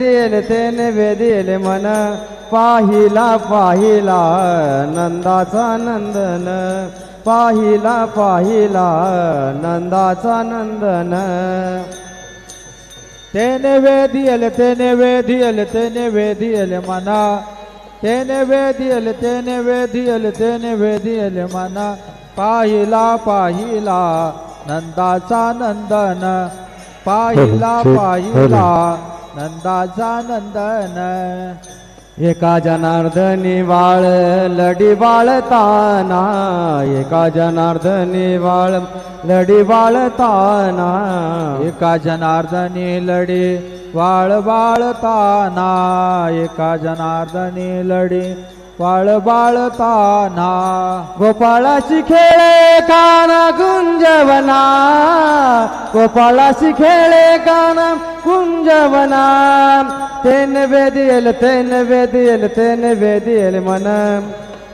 दिल तेने वेदिल मन पाहिला पाहिला नंदाचा नंदन पाहिला पाहिला नंदाचा नंदन. तेने वेदियल तेने वेदियल तेने वेदियल मना तेने वेदियल तेने वेदियल तेने वेदियल मना पाहिला पाहिला नंदाचा नंदन पाहिला पाहिला नंदाचा नंदन एका जनार्दनी वाळ लढी वाळताना एका जनार्दनी वाळ लढी वाळताना एका जनार्दनी लढी वाळ वाळताना एका जनार्दनी लढी वाळ बाळताना गोपाळाशी खेळे कान गुंजवना गोपाळाशी खेळे कान गुंजवना. तेन वेदियल तेन वेदियल तेन वेदियल मन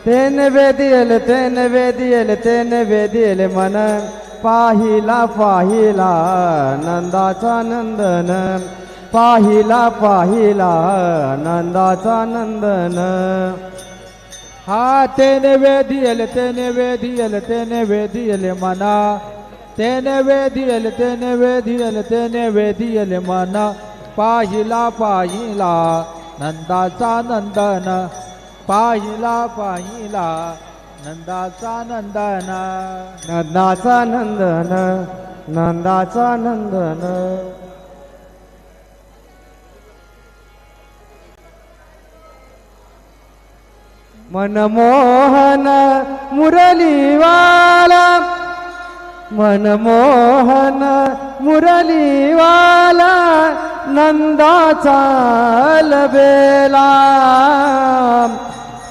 तेन वेदियल तेन वेदियल तेन वेदियल मन पाहिला पाहिला नंदाचा नंदन. पाहिला पाहिला नंदाचा नंदन. हा तेने वेदियल तेने वेदियल तेने वेदियल मना. तेने वेदियल तेने वेदियल तेने वेदियल मना. पाहिला पाहिला नंदाचा नंदन. पाहिला पाहिला नंदाचा नंदन. नंदाचा नंदन नंदाचा नंदन. मनमोहन मुरलीवाला. मनमोहन मुरलीवाला नंदाचा लबेला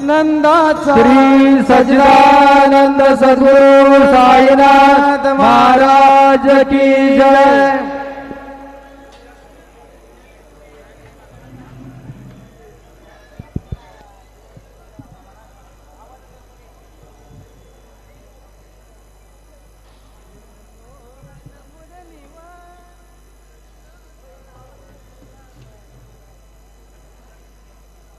नंदाचा श्री सच्चिदानंद सद्गुरु साईनाथ महाराज की जय.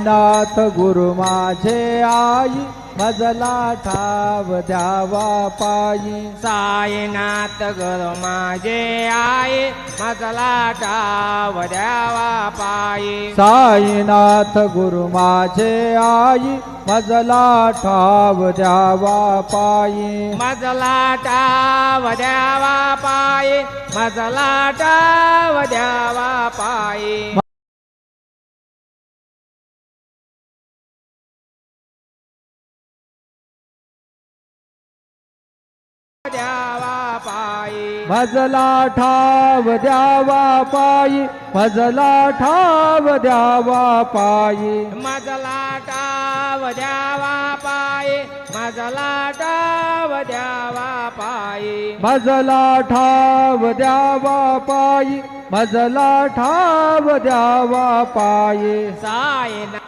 साईनाथ गुरु माझे आई मजला ठाव द्यावा पायी. साईनाथ गुरु माझे आई मजला टाव द्यावा पायी. साईनाथ गुरु माझे आई मजला ठाव द्यावा पायी. मजला टाव द्यावा पायी मजला टाव द्यावा पायी. मजला ठाव द्यावा पायी मजला ठाव द्यावा पायी. मजला टाव द्यावा पायी मजला टाव द्यावा पायी. मजला ठाव द्यावा पायी मजला ठाव द्यावा पायी. साईना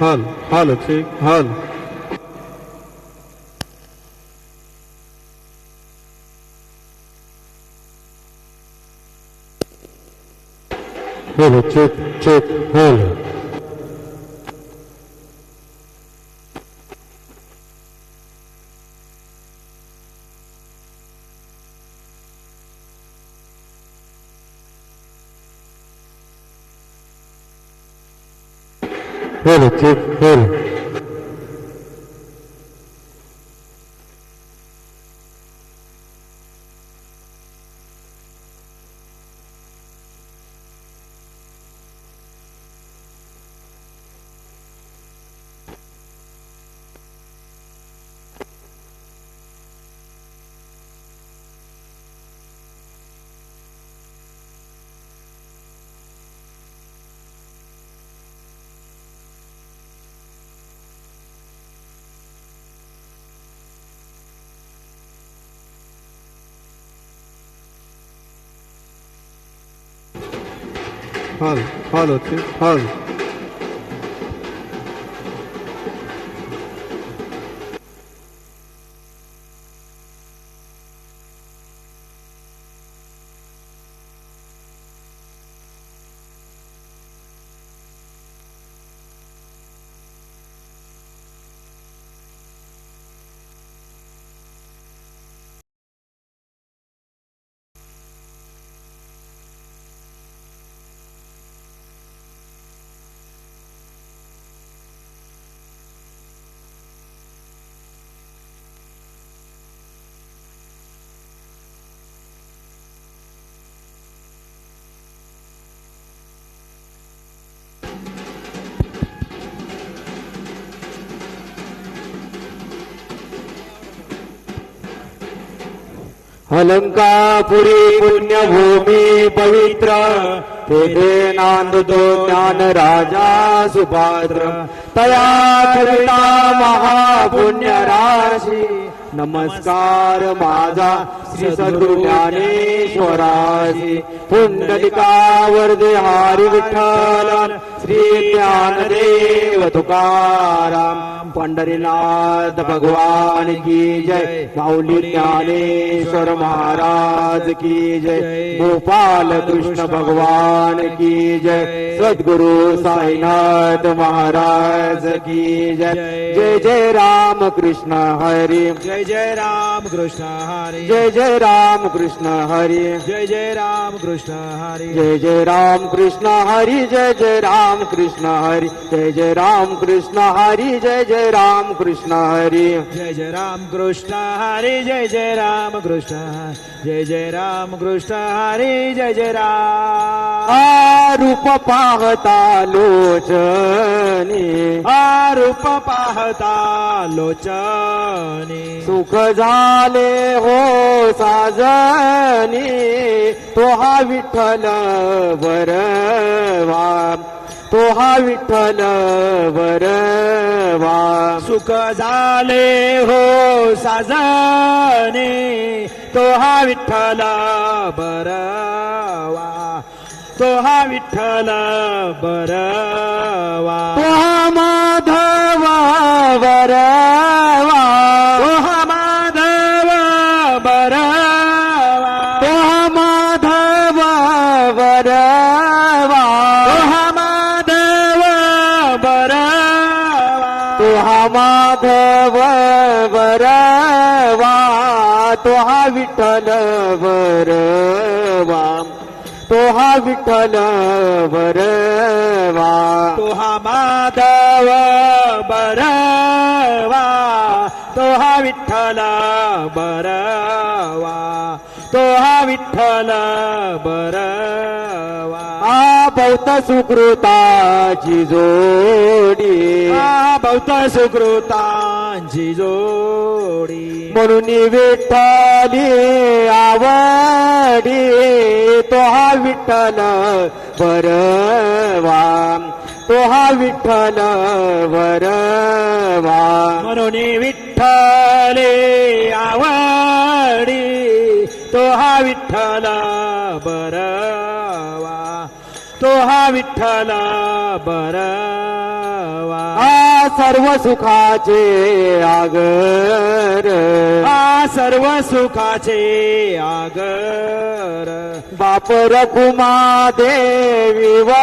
हाल हाल अक्षय हाल. बोलो चेत चेत हाल. Pal, palote, pal. अलंकापुरी पुण्यभूमी पवित्र तेथे नांदतो ज्ञान राजा सुपात्र. तया फिरता महापुण्य राशी नमस्कार माझा श्री सद्गुरु ज्ञानेश्वरासी पुंडलिकावर हारी विठ्ठल श्री ज्ञानदेव तुकाराम पंढरीनाथ भगवान की जय माऊली ज्ञानेश्वर महाराज की जय गोपाल कृष्ण भगवान की जय सद्गुरु साईनाथ महाराज की जय। जय जय राम कृष्ण हरी। जय जय राम कृष्ण हरी। जय जय राम कृष्ण हरी। जय जय राम कृष्ण हरी। जय जय राम कृष्ण हरी जय जय राम कृष्ण हरी जय जय राम कृष्ण हरी जय जय राम कृष्ण हरी। जय जय राम कृष्ण हरी जय जय राम कृष्ण जय जय राम कृष्ण हरी जय जय राम। रूप पाहता लोचनी। आरूप पाहता लोचनी। सुख झाले हो साजनी तो हा विठ्ठल बरवा तो हा विठ्ठल बरवा सुख झाले हो साजने तो हा विठ्ठल बरवा. तो हा विठ्ठल बरवा. तो हा माधवा बरवा तो हा विठ्ठल वरवा तोहा विठ्ठल वरवा तोहा माधव बरवा तोहा विठ्ठल बरवा तो हा विठ्ठल बरवा. आ बौद्ध सुकृताची जोडी. आ भौत सुकृतांची जोडी. म्हणून विठ्ठली आवडी. तो हा विठ्ठल बरवा. तो हा विठ्ठल बरवा. म्हणून विठ्ठले आवडी. तो हा विठ्ठल बरवा. तो हा विठ्ठल बरवा. आ सर्व सुखाचे आगर. आ सर्व सुखाचे आगर. बाप रखुमा देवीवर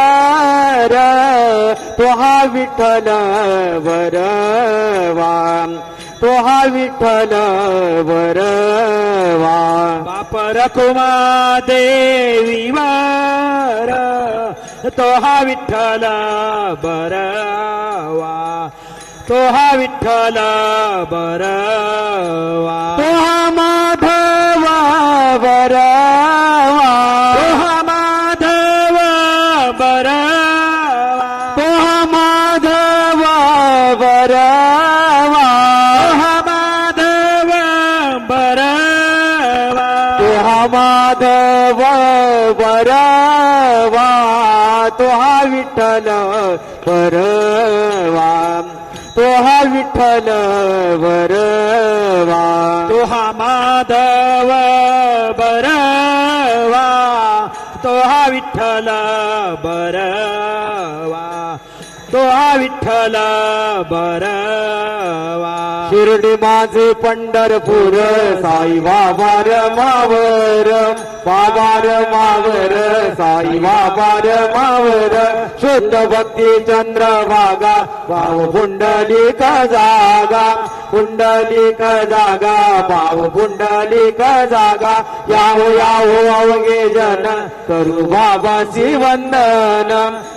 तो हा विठ्ठल वरवा तो हा विठ्ठल वरवा. बाप रखुमा देवीवर तो हा विठ्ठल बरवा तो हा विठ्ठल बरवा तो हा माधवा वरवा परवा बरवा तो हा विठ्ठल परवा तो हा विठ्ठल बरवा तो हा माधव बरवा तो हा विठ्ठल बरवा तो हा विठ्ठल बरवा शिर्डी माझे पंढरपूर साई बाबार मावर. बाबार मावर साई बाबार मावर. शुद्ध भक्ती चंद्रभागा भाव पुंडलिक जागा. पुंडलिक जागा भाव पुंडलिक जागा याहो याहो अवघे जन करू बाबासी वंदन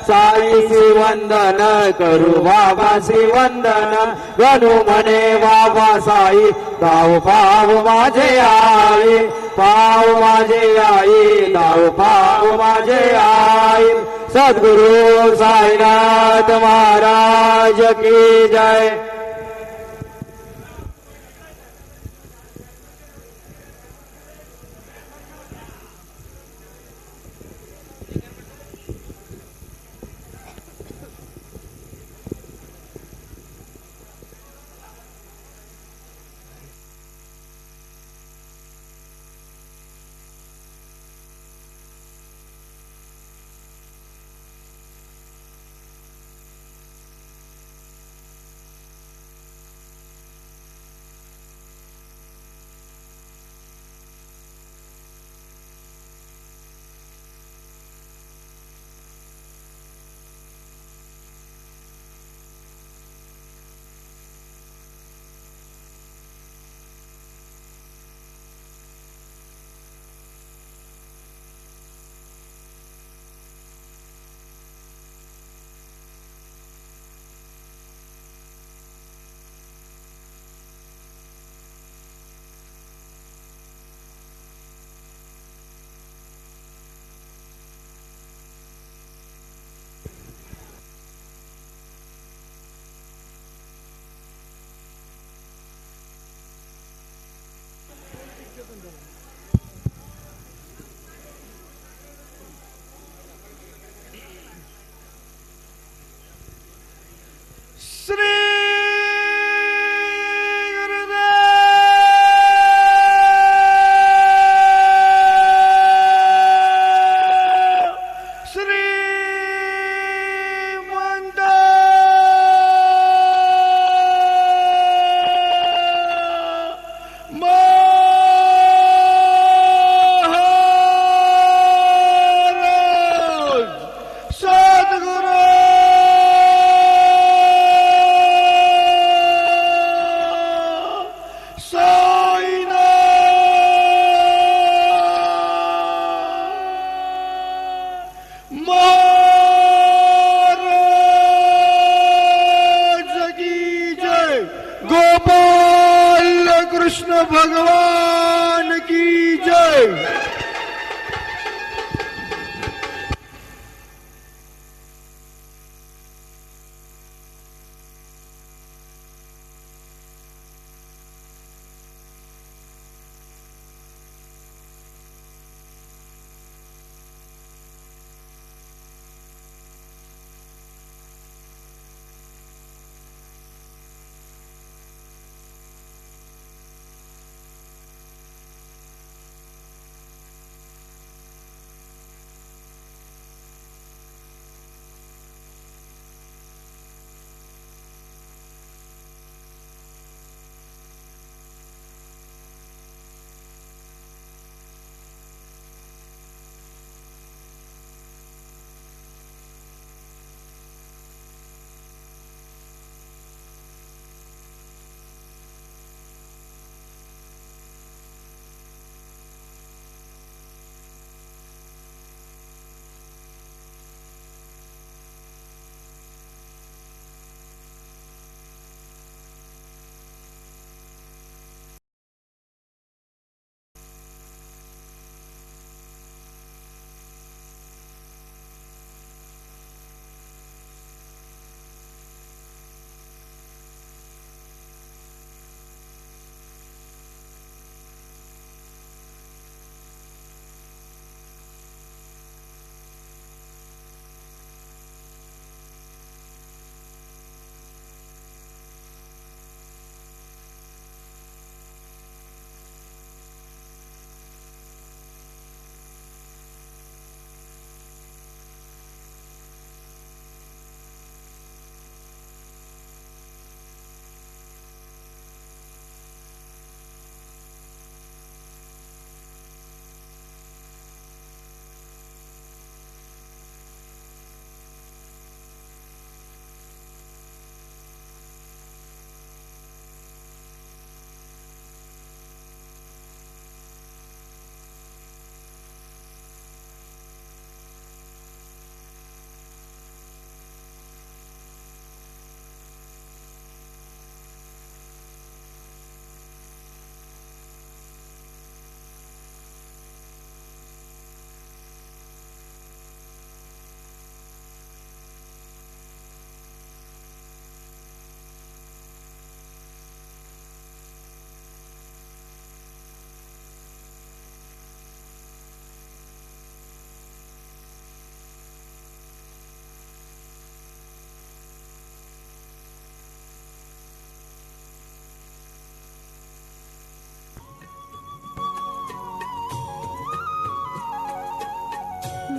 साईसी वंदन करू बाबासी वंदन गणू म्हणे बाबा साई दाव पाव माझे आई पाव माझे आई दाव पाव माझे आई. सद्गुरु साईनाथ महाराज की जय.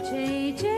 吹着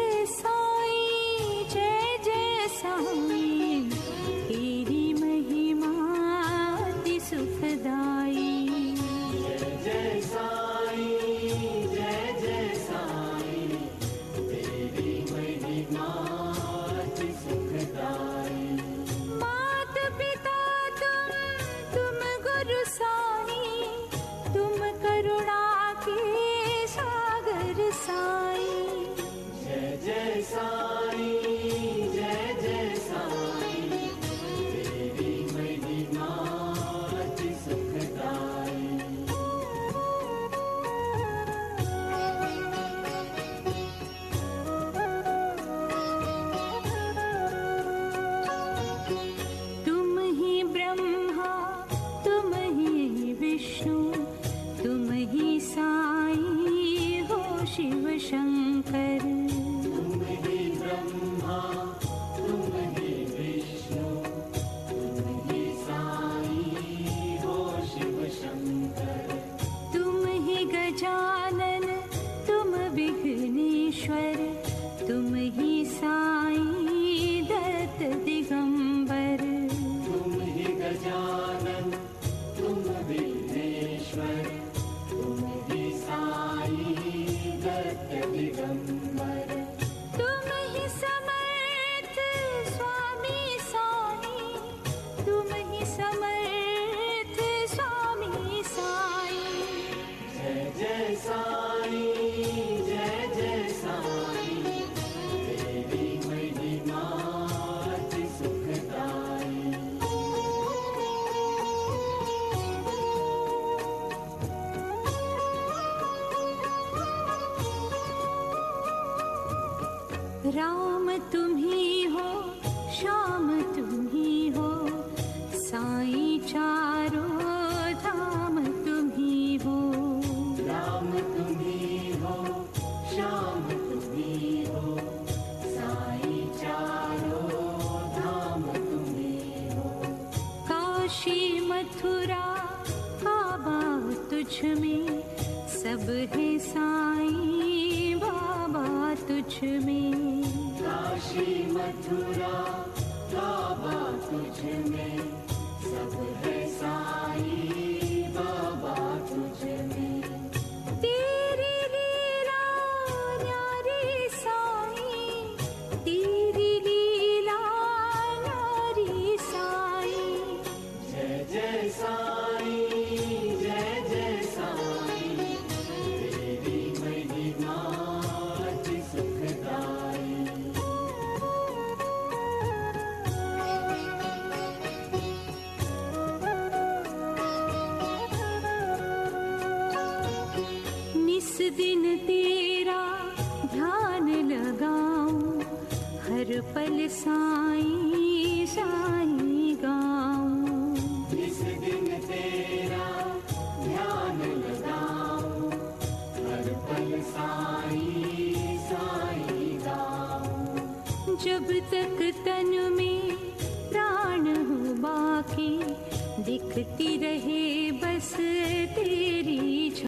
Bye. तुझ में सब है साई बाबा तुझ में काशी मथुरा बाबा तुझ में